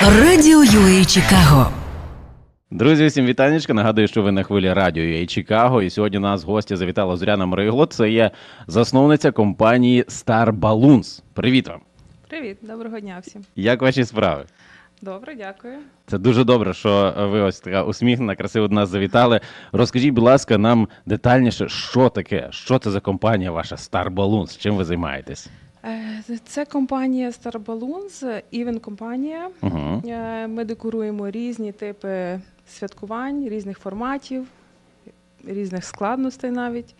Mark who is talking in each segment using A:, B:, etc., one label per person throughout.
A: Радіо UA Чикаго.
B: Друзі, всім вітанечка. Нагадую, що ви на хвилі радіо UA Чикаго. І сьогодні у нас в гості завітала Зоряна Мригло. Це є засновниця компанії Star Balloons. Привіт вам!
C: Привіт, доброго дня всім.
B: Як ваші справи?
C: Добре, дякую.
B: Це дуже добре, що ви ось така усміхнена, красиво до нас завітали. Розкажіть, будь ласка, нам детальніше, що таке, що це за компанія ваша Star Balloons? Чим ви займаєтесь?
C: Е, Це компанія Star Balloons, івент компанія.
B: Угу.
C: Ми декоруємо різні типи святкувань, різних форматів, різних складностей навіть.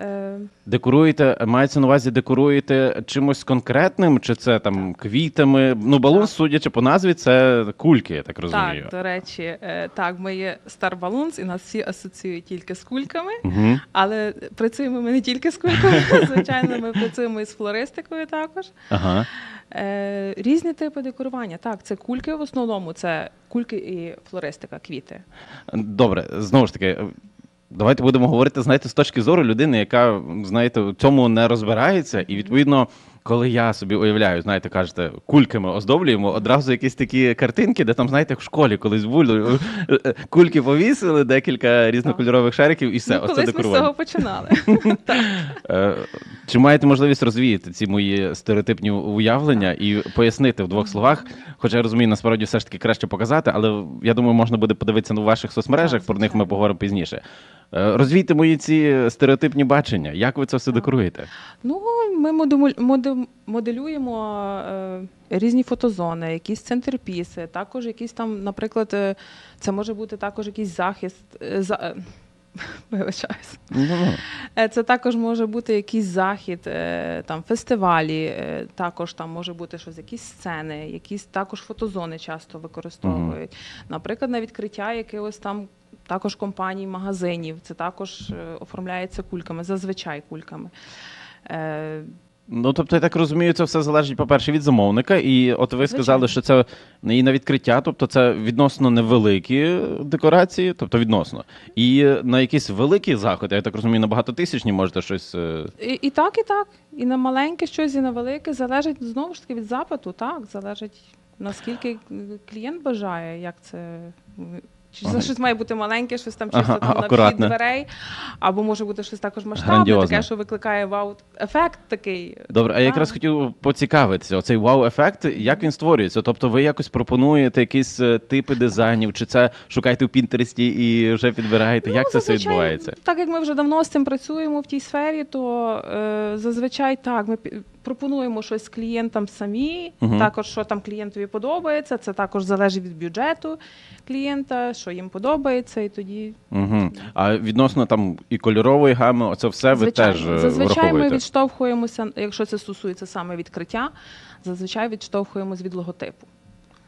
C: Е,
B: Декоруєте, мається на увазі, декоруєте чимось конкретним, чи це там квітами? Ну, балун,
C: Так.
B: судячи по назві, це кульки, я так розумію.
C: Так, до речі, е, так, ми є Star Balloons, і нас всі асоціюють тільки з кульками.
B: Угу.
C: Але працюємо ми не тільки з кульками, звичайно, ми працюємо і з флористикою також.
B: Ага.
C: Е, різні типи декорування. Так, це кульки в основному, це кульки і флористика, квіти.
B: Добре, знову ж таки, давайте будемо говорити, знаєте, з точки зору людини, яка, знаєте, в цьому не розбирається, і відповідно. Коли я собі уявляю, знаєте, кажете, кульками оздоблюємо, одразу якісь такі картинки, де там, знаєте, в школі колись було, кульки повісили, декілька різнокольорових шариків і все.
C: ну,
B: оце
C: колись ми з цього починали.
B: Е, Чи маєте можливість розвіяти ці мої стереотипні уявлення і пояснити в двох словах? Хоча я розумію, насправді все ж таки краще показати, але я думаю, можна буде подивитися на ваших соцмережах, про них ми поговоримо пізніше. Е, Розвійте мої ці стереотипні бачення. Як ви це все декоруєте?
C: Ну, ми моде- моделюємо е, різні фотозони, якісь центрпіси, також якісь там, наприклад, е, це може бути також якийсь захист. е, за- Вибачаюсь. Це також може бути якийсь захід, там фестивалі, також там може бути щось, якісь сцени, якісь також фотозони часто використовують. Наприклад, на відкриття якихось там також компаній, магазинів, це також оформляється кульками, зазвичай кульками.
B: Ну, тобто, я так розумію, це все залежить, по-перше, від замовника. І от ви сказали, що це і на відкриття, тобто це відносно невеликі декорації, тобто відносно. І на якісь великі заходи, я так розумію, на багатотисячні можете щось. е,
C: І, і так, і так. І на маленьке щось, і на велике залежить знову ж таки від запиту, так, залежить наскільки клієнт бажає, як це. Чи
B: Ага.
C: це щось має бути маленьке, щось там
B: Ага,
C: чисто там на вхід дверей, або може бути щось також масштабне,
B: Грандіозне.
C: таке, що викликає вау-ефект такий.
B: Добре, а я якраз хотів поцікавитися, оцей вау-ефект, як він створюється? Тобто ви якось пропонуєте якісь е, типи дизайнів, чи це шукаєте в Пінтересті і вже підбираєте? як це все
C: Ну,
B: відбувається?
C: Так як ми вже давно з цим працюємо в тій сфері, то е, зазвичай так, ми пропонуємо щось клієнтам самі.
B: Угу.
C: Також, що там клієнтові подобається, це також залежить від бюджету клієнта, що їм подобається, і тоді
B: Угу. А відносно там і кольорової гами, оце все ви теж е,
C: зазвичай ми
B: враховуєте?
C: відштовхуємося, якщо це стосується саме відкриття, зазвичай відштовхуємось від логотипу.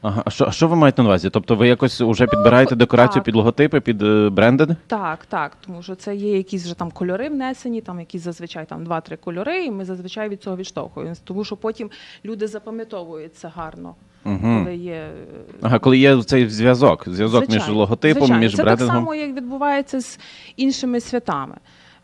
B: Ага, а що, а що ви маєте на увазі? Тобто ви якось вже підбираєте декорацію
C: Ну, так.
B: під логотипи, під е, брендинг?
C: Так, так, тому що це є якісь вже там кольори внесені, там якісь зазвичай там два-три кольори, і ми зазвичай від цього відштовхуємося, тому що потім люди запам'ятовують це гарно,
B: Угу.
C: коли є е,
B: Ага, коли є цей зв'язок, зв'язок між
C: Звичайно,
B: логотипом,
C: звичайно.
B: між
C: це
B: брендингом.
C: так само, як відбувається з іншими святами.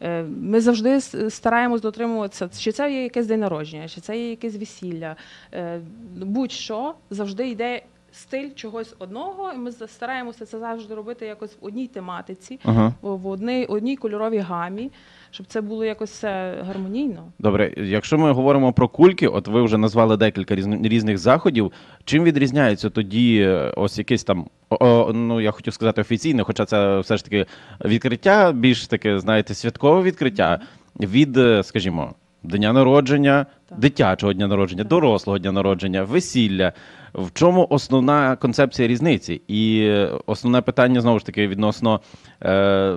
C: Е, Ми завжди стараємось дотримуватися, чи це є якесь день народження, чи це є якесь весілля. Е, Будь-що завжди йде стиль чогось одного, і ми стараємося це завжди робити якось в одній тематиці, в в одній, одній кольоровій гамі, щоб це було якось все гармонійно.
B: Добре, якщо ми говоримо про кульки, от ви вже назвали декілька різн- різних заходів. Чим відрізняється тоді е, ось якесь там, о, о, ну я хотів сказати офіційне, хоча це все ж таки відкриття, більш таке, знаєте, святкове відкриття від, е, скажімо, дня народження,
C: Так.
B: дитячого дня народження,
C: Так.
B: дорослого дня народження, весілля. В чому основна концепція різниці? І основне питання знову ж таки відносно е,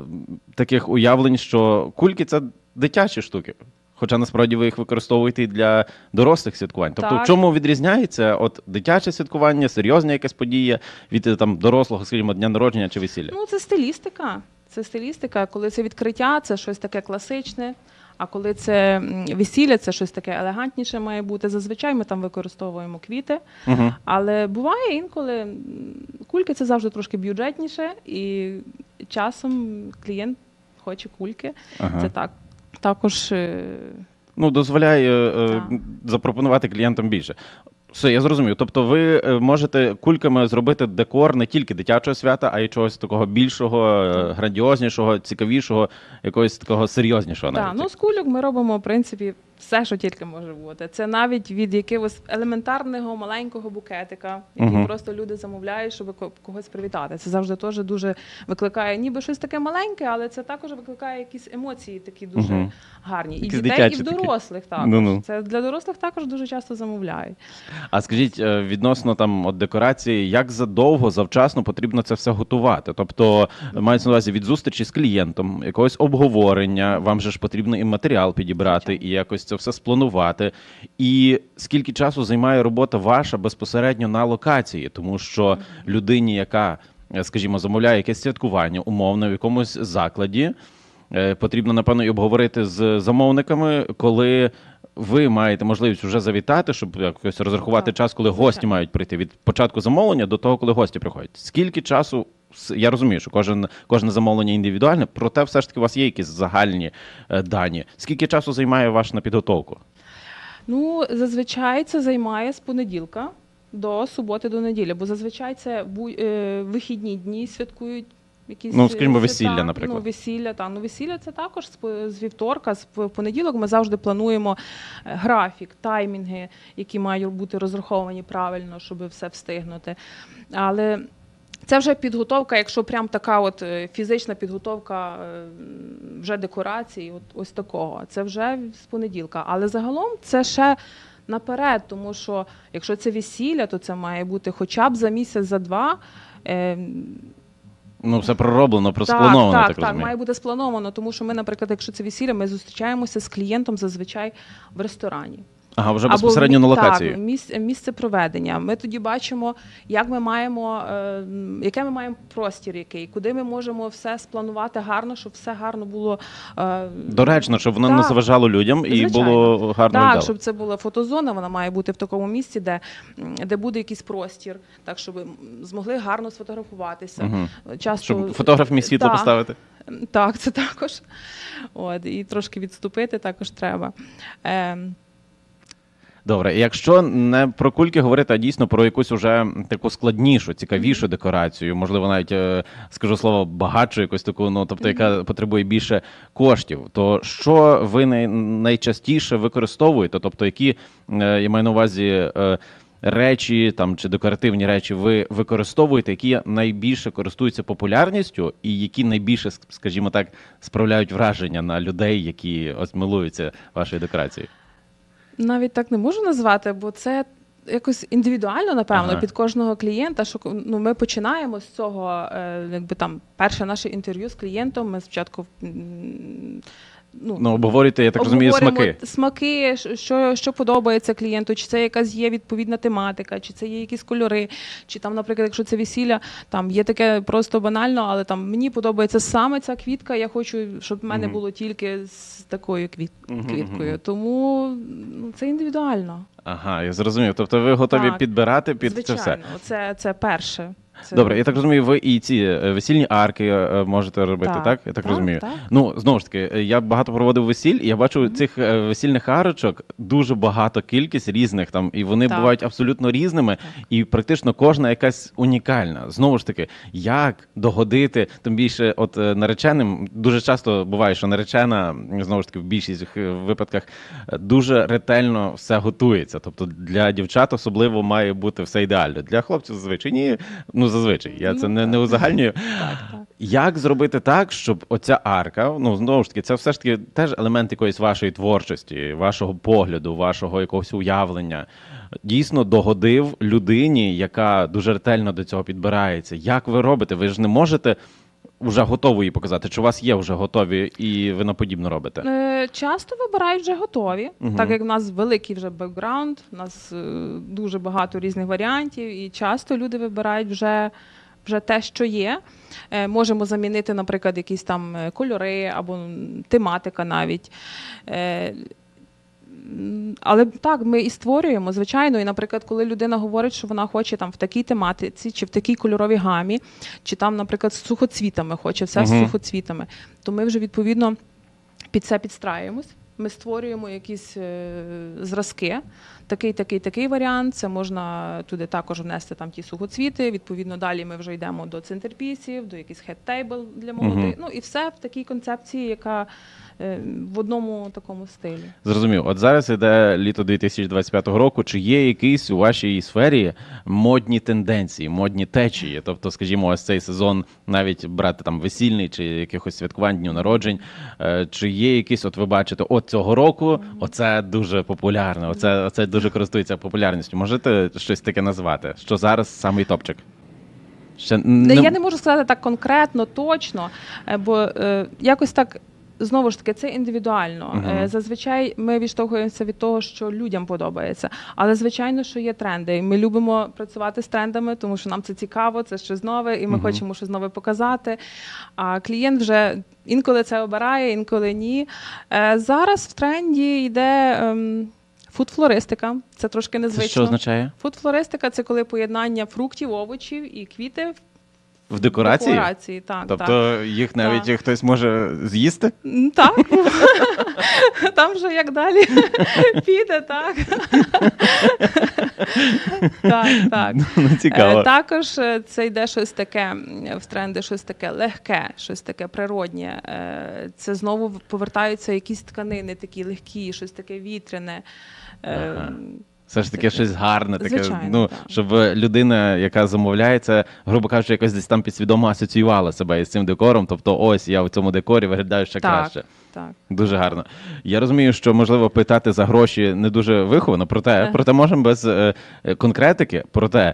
B: таких уявлень, що кульки це дитячі штуки. Хоча насправді ви їх використовуєте і для дорослих святкувань. Тобто, в чому відрізняється от дитяче святкування, серйозна якась подія від е, там дорослого, скажімо, дня народження чи весілля?
C: Ну, це стилістика. Це стилістика. Коли це відкриття, це щось таке класичне. А коли це весілля, це щось таке елегантніше має бути. Зазвичай ми там використовуємо квіти.
B: Угу.
C: Але буває інколи кульки це завжди трошки бюджетніше, і часом клієнт хоче кульки.
B: Ага.
C: Це так. Також е,
B: Ну, дозволяє е, запропонувати клієнтам більше. Все, я зрозумів. Тобто, ви е, можете кульками зробити декор не тільки дитячого свята, а й чогось такого більшого, е, грандіознішого, цікавішого, якогось такого серйознішого.
C: Так,
B: навіть.
C: ну з кульок ми робимо в принципі все, що тільки може бути. Це навіть від якогось елементарного маленького букетика, який
B: Мгм.
C: просто люди замовляють, щоб ко- когось привітати. Це завжди теж дуже викликає, ніби щось таке маленьке, але це також викликає якісь емоції, такі дуже
B: Мгм.
C: гарні. І
B: Якісь
C: дітей,
B: дитячі
C: і в
B: такі.
C: дорослих також.
B: Ну-ну.
C: Це для дорослих також дуже часто замовляють.
B: А скажіть е, відносно там от декорації, як задовго, завчасно потрібно це все готувати? Тобто мається на увазі від зустрічі з клієнтом, якогось обговорення. Вам же ж потрібно і матеріал підібрати, і якось це все спланувати. І скільки часу займає робота ваша безпосередньо на локації, тому що людині, яка, е, скажімо, замовляє якесь святкування умовно в якомусь закладі. Е, Потрібно, напевно, і обговорити з замовниками, коли ви маєте можливість вже завітати, щоб якось розрахувати
C: Так,
B: час, коли гості мають прийти від початку замовлення до того, коли гості приходять. Скільки часу? Я розумію, що кожен, кожне замовлення індивідуальне, проте все ж таки у вас є якісь загальні е, дані. Скільки часу займає ваш на підготовку?
C: Ну, зазвичай це займає з понеділка до суботи до неділі, бо зазвичай це е, вихідні дні святкують. Якісь
B: Ну,
C: е,
B: скажімо, весілля, наприклад.
C: Ну, весілля, та. Ну, весілля це також з, з вівторка, з понеділок ми завжди плануємо графік, таймінги, які мають бути розраховані правильно, щоб все встигнути. Але це вже підготовка, якщо прям така от е, фізична підготовка е, вже декорації, от ось такого. Це вже з понеділка. Але загалом це ще наперед, тому що якщо це весілля, то це має бути хоча б за місяць, за два. Е,
B: Ну, все пророблено, просплановано,
C: так,
B: так,
C: так,
B: розумію.
C: має бути сплановано, тому що ми, наприклад, якщо це весілля, ми зустрічаємося з клієнтом зазвичай в ресторані.
B: Ага, вже безпосередньо
C: в
B: на локації.
C: Так, місце, місце проведення. Ми тоді бачимо, як ми маємо, е, яке ми маємо простір, який, куди ми можемо все спланувати гарно, щоб все гарно було. Е,
B: Доречно, щоб воно не
C: так.
B: заважало людям і
C: Звичайно.
B: було гарно
C: Так,
B: вдало.
C: щоб це була фотозона, вона має бути в такому місці, де, м, де буде якийсь простір, так щоб м, змогли гарно сфотографуватися.
B: Мгм.
C: Часто
B: Щоб фотограф міг світло
C: Так.
B: поставити.
C: Так, це також. От, і трошки відступити також треба. Ем,
B: Добре, якщо не про кульки говорити, а дійсно про якусь уже таку складнішу, цікавішу декорацію, можливо, навіть е, скажу слово багатшу, якусь таку, ну тобто, яка потребує більше коштів, то що ви най- найчастіше використовуєте? Тобто, які е, я маю на увазі. е, Речі там чи декоративні речі ви використовуєте, які найбільше користуються популярністю, і які найбільше, скажімо так, справляють враження на людей, які ось милуються вашою декорацією.
C: Навіть так не можу назвати, бо це. Якось індивідуально, напевно,
B: Ага.
C: під кожного клієнта, що ну, ми починаємо з цього, е, якби там перше наше інтерв'ю з клієнтом. Ми спочатку ну,
B: Ну, обговорюєте, я так розумію, смаки.
C: смаки, що- що, подобається клієнту, чи це якась є відповідна тематика, чи це є якісь кольори, чи там, наприклад, якщо це весілля, там є таке просто банально, але там мені подобається саме ця квітка. Я хочу, щоб в мене
B: Мгм.
C: було тільки з такою квіт,
B: Мгм,
C: квіткою.
B: мгм.
C: Тому ну, це індивідуально.
B: Ага, я зрозумів. Тобто ви готові
C: Так.
B: підбирати під
C: Звичайно,
B: це все.
C: це, це перше. Це...
B: Добре, я так розумію, ви і ці е, весільні арки е, можете робити, так?
C: Так,
B: Я так,
C: так,
B: розумію.
C: так.
B: Ну, знову ж таки, е, я багато проводив весіль, і я бачу цих е, весільних арочок дуже багато кількість різних там, і вони
C: Так.
B: бувають абсолютно різними, і практично кожна якась унікальна. Знову ж таки, як догодити, тим більше, от е, нареченим дуже часто буває, що наречена знову ж таки в більшість е, випадках е, дуже ретельно все готується. Тобто для дівчат особливо має бути все ідеально. Для хлопців зазвичай ні. Ну зазвичай я це
C: Ну,
B: не, не узагальнюю. Як зробити так, щоб оця арка, ну знову ж таки, це все ж таки теж елемент якоїсь вашої творчості, вашого погляду, вашого якогось уявлення, дійсно догодив людині, яка дуже ретельно до цього підбирається. Як ви робите? Ви ж не можете вже готову її показати, чи у вас є вже готові і ви наподібно робите?
C: Е, Часто вибирають вже готові,
B: Мгм.
C: так як в нас великий вже бекграунд, у нас е, дуже багато різних варіантів, і часто люди вибирають вже, вже те, що є. Е, Можемо замінити, наприклад, якісь там е, кольори або м, тематика навіть. Е, Але так, ми і створюємо, звичайно. І, наприклад, коли людина говорить, що вона хоче там в такій тематиці, чи в такій кольоровій гамі, чи там, наприклад, з сухоцвітами хоче, все з сухоцвітами, то ми вже відповідно під це підстраюємось. ми створюємо якісь е, зразки. Такий, такий, такий варіант. Це можна туди також внести там ті сухоцвіти. Відповідно, далі ми вже йдемо до центрпісів, до якихось хет-тейбл для молодих.
B: Мгм.
C: Ну і все в такій концепції, яка в одному такому стилі.
B: Зрозумів. От зараз іде літо 2025 року. Чи є якісь у вашій сфері модні тенденції, модні течії? Тобто, скажімо, ось цей сезон навіть брати там весільний чи якихось святкувань дню народжень. Е, Чи є якісь, от ви бачите, от цього року оце дуже популярне, оце, оце дуже користується популярністю. Можете щось таке назвати? Що зараз самий топчик? Ще
C: Не,
B: не-
C: Я не можу сказати так конкретно, точно, е, бо е, якось так. Знову ж таки, це індивідуально.
B: Мгм.
C: Е, Зазвичай ми відштовхуємося від того, що людям подобається. Але звичайно, що є тренди. Ми любимо працювати з трендами, тому що нам це цікаво, це щось нове, і ми
B: Мгм.
C: хочемо щось нове показати. А клієнт вже інколи це обирає, інколи ні. Е, Зараз в тренді йде ем, фуд-флористика. Це трошки
B: Це що означає?
C: Фуд-флористика це коли поєднання фруктів, овочів і квіти
B: В декорації?
C: В Декорації, так.
B: Тобто
C: так.
B: їх навіть
C: Так.
B: хтось може з'їсти?
C: Так. Там же як далі піде, так. так, так.
B: Ну, цікаво.
C: Е, Також е, це йде щось таке в тренди, щось таке легке, щось таке природнє. Е, Це знову повертаються якісь тканини такі легкі, щось таке вітряне.
B: Ага. Все ж таки щось гарне, таке,
C: Звичайно,
B: ну,
C: так.
B: щоб людина, яка замовляє це, грубо кажучи, якось десь там підсвідомо асоціювала себе із цим декором. Тобто, ось я в цьому декорі виглядаю ще
C: Так.
B: краще.
C: Так.
B: Дуже гарно. Я розумію, що можливо питати за гроші не дуже виховано, проте, проте можемо без е, е, конкретики. Проте,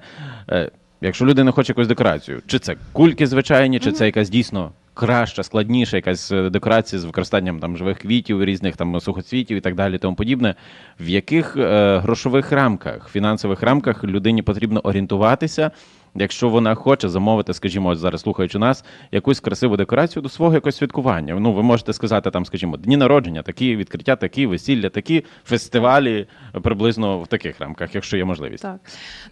B: е, якщо людина хоче якусь декорацію, чи це кульки звичайні, чи це якась дійсно краща, складніша якась е, декорація з використанням там живих квітів, різних там сухоцвітів і так далі, тому подібне. В яких е, грошових рамках, фінансових рамках людині потрібно орієнтуватися? Якщо вона хоче замовити, скажімо, ось зараз слухаючи нас, якусь красиву декорацію до свого якогось святкування. Ну, ви можете сказати там, скажімо, дні народження, такі відкриття, такі весілля, такі фестивалі приблизно в таких рамках, якщо є можливість.
C: Так,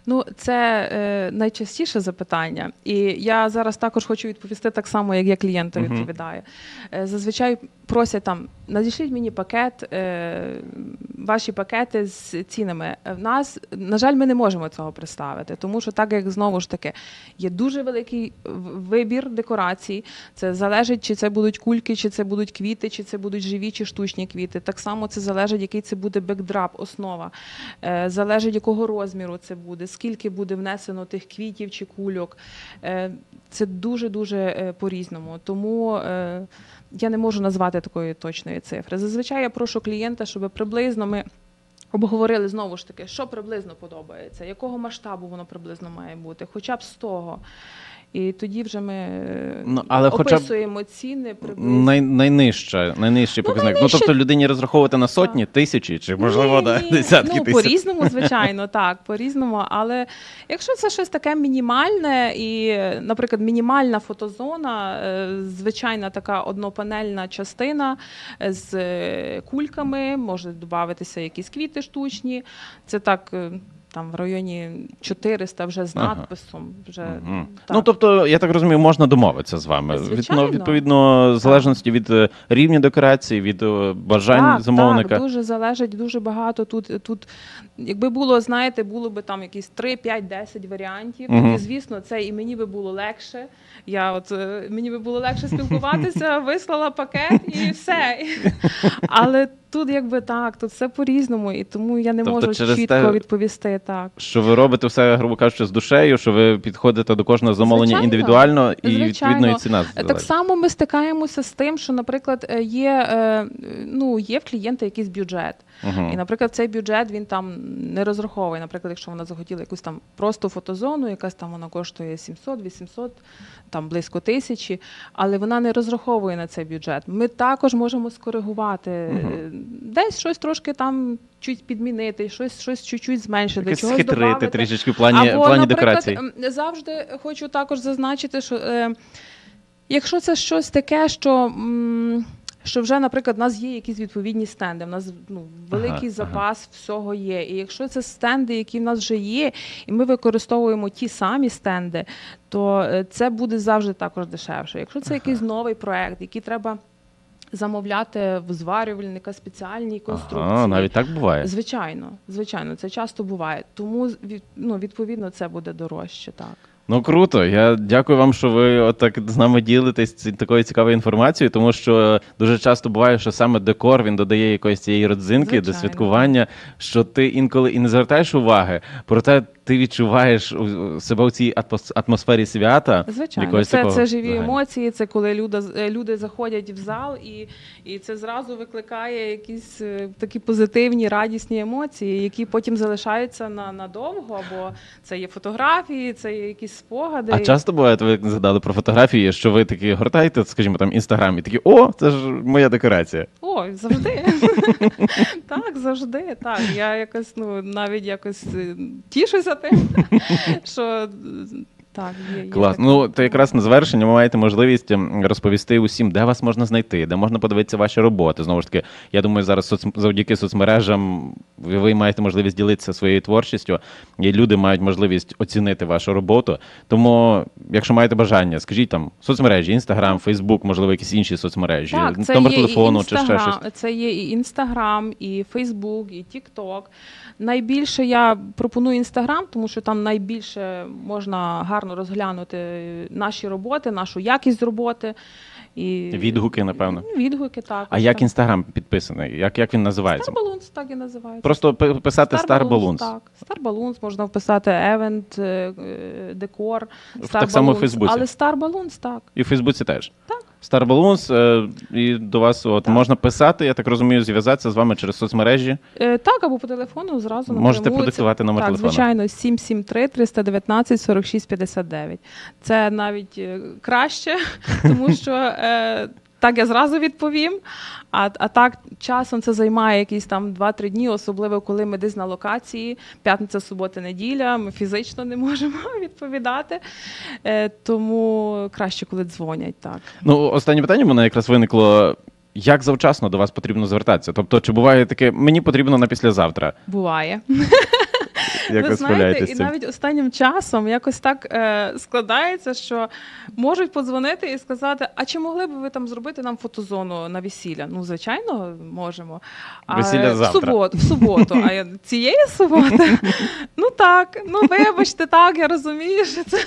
C: ну це е, найчастіше запитання, і я зараз також хочу відповісти так само, як я клієнту відповідаю. Е, зазвичай просять там надішліть мені пакет, е, ваші пакети з цінами. Е, В нас, на жаль, ми не можемо цього представити, тому що так як знову ж таки є дуже великий вибір декорацій. Це залежить, чи це будуть кульки, чи це будуть квіти, чи це будуть живі чи штучні квіти. Так само це залежить, який це буде бекдрап, основа. Е, залежить, якого розміру це буде, скільки буде внесено тих квітів чи кульок. Е, це дуже дуже по-різному. Тому е, я не можу назвати такої точної цифри. Зазвичай я прошу клієнта, щоб приблизно ми. Обговорили знову ж таки, що приблизно подобається, якого масштабу воно приблизно має бути, хоча б з того. І тоді вже ми е,
B: Ну, але
C: описуємо ціни приблизно.
B: Най, найнижча, найнижчий
C: Ну,
B: показник.
C: найнижче-
B: Ну тобто людині розраховувати на сотні, тисячі, чи можливо
C: Ні,
B: да,
C: ні.
B: десятки
C: ну,
B: тисяч.
C: по-різному, звичайно, так, по-різному. Але якщо це щось таке мінімальне, і, наприклад, мінімальна фотозона, е, звичайна така однопанельна частина е, з кульками, може додатися якісь квіти штучні. Це так. Там в районі 400 вже з
B: Ага.
C: надписом. Вже,
B: Мгм.
C: так.
B: Ну тобто, я так розумію, можна домовитися з вами.
C: Звичайно.
B: Відно- відповідно, в залежності від е, рівня декорації, від е, бажань
C: так,
B: замовника.
C: Так, дуже залежить дуже багато. Тут, тут, якби було, знаєте, було би там якісь 3, 5, 10 варіантів.
B: Мгм.
C: Тоді, звісно, це і мені би було легше. Я от е, мені би було легше спілкуватися, вислала пакет і все. Але тут якби так, тут все по-різному, і тому я не
B: Тобто
C: можу
B: через
C: чітко
B: те-
C: відповісти так.
B: Що ви робите все, грубо кажучи, з душею, що ви підходите до кожного замовлення
C: Звичайно.
B: індивідуально і
C: Звичайно.
B: відповідно і ціна.
C: Так само ми стикаємося з тим, що, наприклад, е, є, е, ну, є в клієнта якийсь бюджет.
B: Мгм.
C: І, наприклад, цей бюджет він там не розраховує. Наприклад, якщо вона захотіла якусь там просто фотозону, якась там вона коштує 700-800, там близько тисячі, але вона не розраховує на цей бюджет. Ми також можемо скоригувати е, десь щось трошки там чуть підмінити, щось, щось чуть-чуть зменшити.
B: Якось
C: чогось
B: схитрити
C: добавити.
B: трішечки в плані,
C: Або,
B: в плані декорації.
C: завжди хочу також зазначити, що е, якщо це щось таке, що. м, що вже, наприклад, у нас є якісь відповідні стенди, в нас ну, великий
B: Ага,
C: запас всього є. І якщо це стенди, які в нас вже є, і ми використовуємо ті самі стенди, то е, це буде завжди також дешевше. Якщо це якийсь новий проект, який треба замовляти в зварювальника спеціальні конструкції.
B: Ага, навіть так буває.
C: Звичайно, звичайно, це часто буває. Тому ну, відповідно це буде дорожче, так.
B: Ну круто. Я дякую вам, що ви отак з нами ділитесь такою цікавою інформацією, тому що дуже часто буває, що саме декор він додає якоїсь цієї родзинки до святкування, що ти інколи і не звертаєш уваги, проте ти відчуваєш себе у цій атмос- атмосфері свята.
C: Звичайно, це,
B: такого
C: це живі емоції. Це коли люди, е, люди заходять в зал, і, і це зразу викликає якісь е, такі позитивні, радісні емоції, які потім залишаються на надовго. Або це є фотографії, це є якісь спогади.
B: А часто буває, ви згадали про фотографії, що ви такі гортаєте, скажімо, там інстаграм, і такі, о, це ж моя декорація.
C: Ой, завжди. так, завжди. Так. Я якось, ну, навіть якось е, тішуся тим, що е, так, є. є
B: Клас. Ну, то якраз на завершення ви маєте можливість ем, розповісти усім, де вас можна знайти, де можна подивитися ваші роботи. Знову ж таки, я думаю, зараз соц... завдяки соцмережам ви ви маєте можливість ділитися своєю творчістю, і люди мають можливість оцінити вашу роботу. Тому, якщо маєте бажання, скажіть там соцмережі, інстаграм, фейсбук, можливо, якісь інші соцмережі,
C: Так, це
B: номер
C: є
B: телефону
C: і
B: чи ще щось.
C: Це є і Інстаграм, і Фейсбук, і Тікток. Найбільше я пропоную Інстаграм, тому що там найбільше можна гарно розглянути наші роботи, нашу якість роботи. І...
B: Відгуки, напевно.
C: Ну, Відгуки, так.
B: А як інстаграм підписаний? Як, як він називається?
C: Starballoons, так і називається.
B: Просто писати Star Balloons.
C: Так, Star Balloons, можна вписати Event, е, декор, Star
B: Так само в Фейсбуці.
C: Але Star Balloons, так.
B: І в Фейсбуці теж.
C: Так.
B: Star Balloons, е, і до вас от,
C: Так.
B: можна писати, я так розумію, зв'язатися з вами через соцмережі.
C: Е, так, або по телефону зразу
B: Можете
C: напряму.
B: продиктувати номер
C: так,
B: телефону.
C: звичайно, 773 319 46 59. Це навіть е, краще, тому що е, так я зразу відповім. А, а так часом це займає якісь там 2-3 дні, особливо коли ми десь на локації, п'ятниця, субота, неділя, ми фізично не можемо відповідати. Е, тому краще, коли дзвонять, так.
B: Ну, останнє питання в мене якраз виникло. Як завчасно до вас потрібно звертатися? Тобто, чи буває таке, мені потрібно на післязавтра?
C: Буває.
B: Як
C: Ви знаєте, і навіть останнім часом якось так е, складається, що можуть подзвонити і сказати: а чи могли б ви там зробити нам фотозону на весілля? Ну, звичайно, можемо. А,
B: Весілля
C: в
B: завтра.
C: суботу, в суботу. А я цієї суботи? Ну так, ну вибачте, так, я розумію, що це.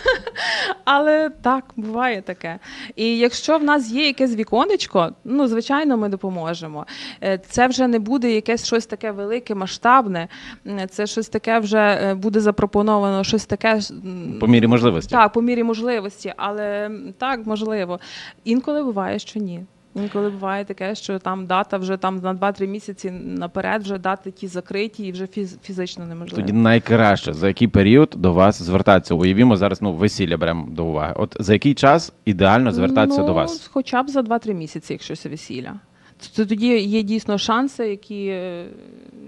C: Але так, буває таке. І якщо в нас є якесь віконечко, ну звичайно, ми допоможемо. Е, Це вже не буде якесь щось таке велике, масштабне. Це щось таке вже е, буде запропоновано, щось таке.
B: По мірі можливості.
C: Так, по мірі можливості, але так, можливо. Інколи буває, що ні. Інколи буває таке, що там дата вже там на 2-3 місяці наперед вже дати ті закриті і вже фіз- фізично неможливо.
B: Тоді найкраще, за який період до вас звертатися? Уявімо, зараз ну, весілля беремо до уваги. От за який час ідеально звертатися
C: ну,
B: до вас?
C: Хоча б за 2-3 місяці, якщо це весілля. То тоді є дійсно шанси, які е,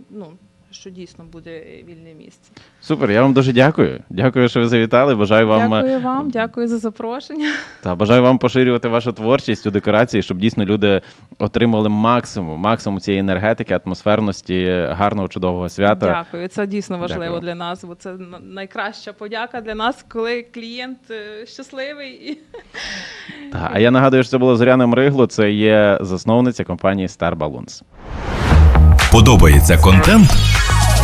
C: ну, що дійсно буде вільне місце.
B: Супер, я вам дуже дякую. Дякую, що ви завітали. Бажаю вам е,
C: Дякую вам, дякую за запрошення.
B: Та бажаю вам поширювати вашу творчість у декорації, щоб дійсно люди отримали максимум, максимум цієї енергетики, атмосферності, гарного чудового свята.
C: Дякую. Це дійсно важливо
B: Дякую.
C: для нас, бо це найкраща подяка для нас, коли клієнт е, щасливий і
B: Та, а я нагадую, що це було Зоряна Мригло. Це є засновниця компанії Star Balloons.
D: Подобається контент?